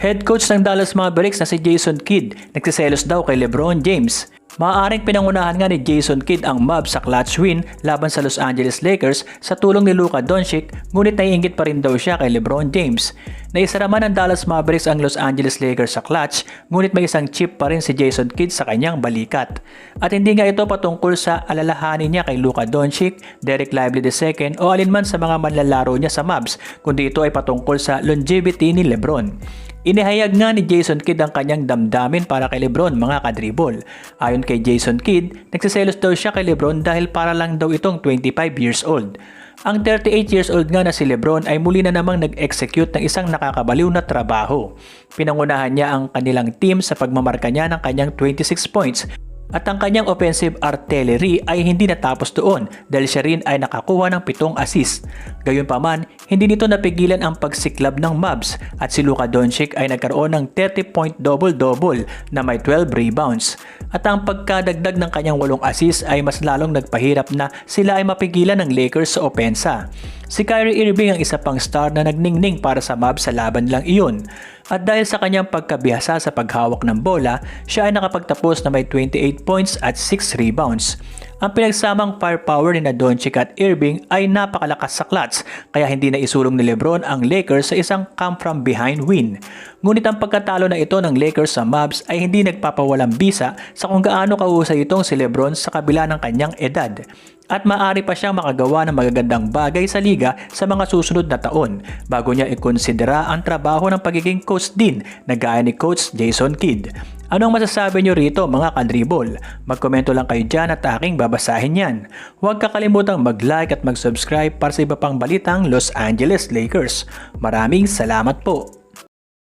Head coach ng Dallas Mavericks na si Jason Kidd nagsiselos daw kay LeBron James. Maaaring pinangunahan nga ni Jason Kidd ang Mavs sa clutch win laban sa Los Angeles Lakers sa tulong ni Luka Doncic ngunit naiingit pa rin daw siya kay LeBron James. Naisara man ng Dallas Mavericks ang Los Angeles Lakers sa clutch ngunit may isang chip pa rin si Jason Kidd sa kanyang balikat. At hindi nga ito patungkol sa alalahanin niya kay Luka Doncic, Derek Lively II o alinman sa mga manlalaro niya sa Mavs kundi ito ay patungkol sa longevity ni LeBron. Inihayag nga ni Jason Kidd ang kanyang damdamin para kay Lebron mga kadribol. Ayon kay Jason Kidd, nagsiselos daw siya kay Lebron dahil para lang daw itong 25 years old. Ang 38 years old nga na si Lebron ay muli na namang nag-execute ng isang nakakabaliw na trabaho. Pinangunahan niya ang kanilang team sa pagmamarka niya ng kanyang 26 points at ang kanyang offensive artillery ay hindi natapos doon dahil siya rin ay nakakuha ng pitong assist. Gayunpaman, hindi nito napigilan ang pagsiklab ng Mavs at si Luka Doncic ay nagkaroon ng 30-point double-double na may 12 rebounds. At ang pagkadagdag ng kanyang walong assist ay mas lalong nagpahirap na sila ay mapigilan ng Lakers sa opensa. Si Kyrie Irving ang isa pang star na nagningning para sa Mavs sa laban lang iyon. At dahil sa kanyang pagkabihasa sa paghawak ng bola, siya ay nakapagtapos na may 28 points at 6 rebounds. Ang pinagsamang firepower ni Doncic at Irving ay napakalakas sa clutch kaya hindi na isulong ni Lebron ang Lakers sa isang come from behind win. Ngunit ang pagkatalo na ito ng Lakers sa Mavs ay hindi nagpapawalang bisa sa kung gaano kahusay itong si Lebron sa kabila ng kanyang edad at maaari pa siyang makagawa ng magagandang bagay sa liga sa mga susunod na taon bago niya ikonsidera ang trabaho ng pagiging coach din na gaya ni Coach Jason Kidd. Anong masasabi niyo rito mga kadribol? Magkomento lang kayo dyan at aking babasahin yan. Huwag kakalimutang mag-like at mag-subscribe para sa iba pang balitang Los Angeles Lakers. Maraming salamat po!